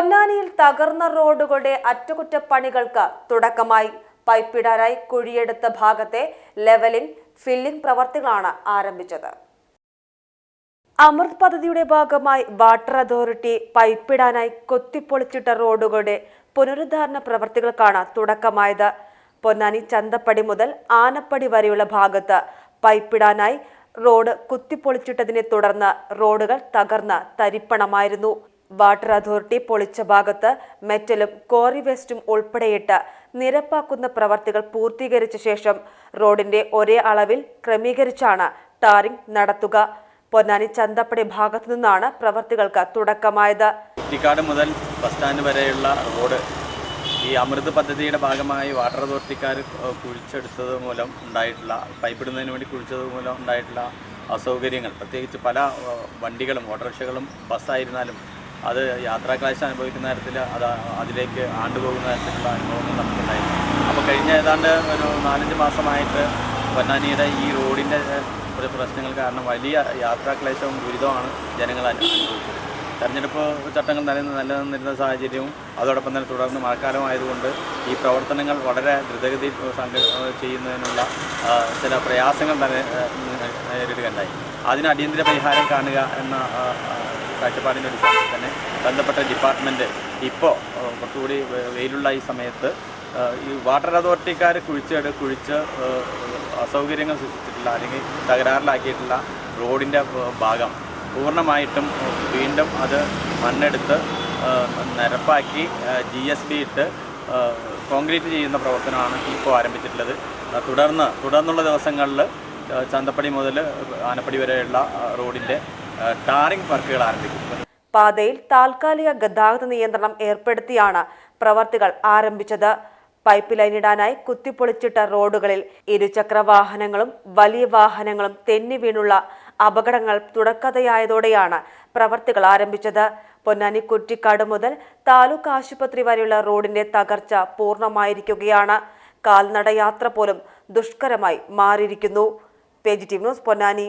പൊന്നാനിയിൽ തകർന്ന റോഡുകളുടെ അറ്റകുറ്റപ്പണികൾക്ക് തുടക്കമായി. പൈപ്പിടാനായി കുഴിയെടുത്ത ഭാഗത്തെ ലെവലിംഗ് ഫില്ലിംഗ് പ്രവർത്തികളാണ് ആരംഭിച്ചത്. അമൃത് പദ്ധതിയുടെ ഭാഗമായി വാട്ടർ അതോറിറ്റി പൈപ്പിടാനായി കൊത്തിപ്പൊളിച്ചിട്ട റോഡുകളുടെ പുനരുദ്ധാരണ പ്രവർത്തികൾക്കാണ് തുടക്കമായത്. പൊന്നാനി ചന്തപ്പടി മുതൽ ആനപ്പടി വരെയുള്ള ഭാഗത്ത് പൈപ്പിടാനായി റോഡ് കുത്തിപ്പൊളിച്ചിട്ടതിനെ തുടർന്ന് റോഡുകൾ തകർന്ന് തരിപ്പണമായിരുന്നു. വാട്ടർ അതോറിറ്റി പൊളിച്ച ഭാഗത്ത് മെറ്റലും കോറി വേസ്റ്റും ഉൾപ്പെടെയിട്ട് നിരപ്പാക്കുന്ന പ്രവർത്തികൾ പൂർത്തീകരിച്ച ശേഷം റോഡിന്റെ ഒരേ അളവിൽ ക്രമീകരിച്ചാണ് ടാറിംഗ് നടത്തുക. പൊന്നാനി ചന്തപ്പടി ഭാഗത്തു നിന്നാണ് പ്രവർത്തികൾക്ക് തുടക്കമായത്. മുതൽ ബസ് സ്റ്റാൻഡ് വരെയുള്ള റോഡ് ഈ അമൃത് പദ്ധതിയുടെ ഭാഗമായി വാട്ടർ അതോറിറ്റിക്കാർ കുഴിച്ചെടുത്തത് മൂലം ഉണ്ടായിട്ടുള്ള പൈപ്പിടുന്നതിന് വേണ്ടി കുഴിച്ചത് മൂലം ഉണ്ടായിട്ടുള്ള അസൗകര്യങ്ങൾ. പ്രത്യേകിച്ച് പല വണ്ടികളും ഓട്ടോറിക്ഷകളും ബസ്സായിരുന്നാലും അത് യാത്രാക്ലേശം അനുഭവിക്കുന്ന തരത്തിൽ അത് അതിലേക്ക് ആണ്ടുപോകുന്ന തരത്തിലുള്ള അനുഭവങ്ങൾ നമുക്കുണ്ടായിരുന്നു. അപ്പോൾ കഴിഞ്ഞ ഏതാണ്ട് ഒരു നാലഞ്ച് മാസമായിട്ട് പൊന്നാനിയുടെ ഈ റോഡിന്റെ ഒരു പ്രശ്നങ്ങൾ കാരണം വലിയ യാത്രാക്ലേശവും ദുരിതമാണ് ജനങ്ങൾ അനു- അനുഭവിച്ചത്. തെരഞ്ഞെടുപ്പ് ചട്ടങ്ങൾ നിലനിന്ന് നിലനിന്നിരുന്ന സാഹചര്യവും അതോടൊപ്പം തന്നെ തുടർന്ന് മഴക്കാലമായതുകൊണ്ട് ഈ പ്രവർത്തനങ്ങൾ വളരെ ദ്രുതഗതി ചെയ്യുന്നതിനുള്ള ചില പ്രയാസങ്ങൾ തന്നെ നേരിടുകയുണ്ടായി. അതിന് അടിയന്തര പരിഹാരം കാണുക എന്ന കാഴ്ചപ്പാടിന്റെ അടിസ്ഥാനത്തിൽ തന്നെ ബന്ധപ്പെട്ട ഡിപ്പാർട്ട്മെന്റ് ഇപ്പോൾ കുറച്ചുകൂടി വെയിലുള്ള ഈ സമയത്ത് ഈ വാട്ടർ അതോറിറ്റിക്കാർ കുഴിച്ചെടു കുഴിച്ച് അസൗകര്യങ്ങൾ സൃഷ്ടിച്ചിട്ടുള്ള അല്ലെങ്കിൽ തകരാറിലാക്കിയിട്ടുള്ള റോഡിന്റെ ഭാഗം പൂർണമായിട്ടും വീണ്ടും അത് മണ്ണെടുത്ത് നിരപ്പാക്കി ജി എസ് ബി ഇട്ട് കോൺക്രീറ്റ് ചെയ്യുന്ന പ്രവർത്തനമാണ് ഇപ്പോൾ ആരംഭിച്ചിട്ടുള്ളത്. തുടർന്ന് തുടർന്നുള്ള ദിവസങ്ങളിൽ ചന്തപ്പടി മുതൽ ആനപ്പടി വരെയുള്ള റോഡിന്റെ ടാറിംഗ് വർക്കുകൾ ആരംഭിക്കും. പാതയിൽ താൽക്കാലിക ഗതാഗത നിയന്ത്രണം ഏർപ്പെടുത്തിയാണ് പ്രവർത്തികൾ ആരംഭിച്ചത്. പൈപ്പ് ലൈൻ ഇടാനായി കുത്തിപ്പൊളിച്ചിട്ട റോഡുകളിൽ ഇരുചക്ര വാഹനങ്ങളും വലിയ വാഹനങ്ങളും തെന്നി വീണുള്ള അപകടങ്ങൾ തുടക്കതയായതോടെയാണ് പ്രവർത്തികൾ ആരംഭിച്ചത്. പൊന്നാനി കുറ്റിക്കാട് മുതൽ താലൂക്ക് ആശുപത്രി വരെയുള്ള റോഡിന്റെ തകർച്ച പൂർണമായിരിക്കുകയാണ്. കാൽനടയാത്ര പോലും ദുഷ്കരമായി മാറിയിരിക്കുന്നു. Page T news Ponnani.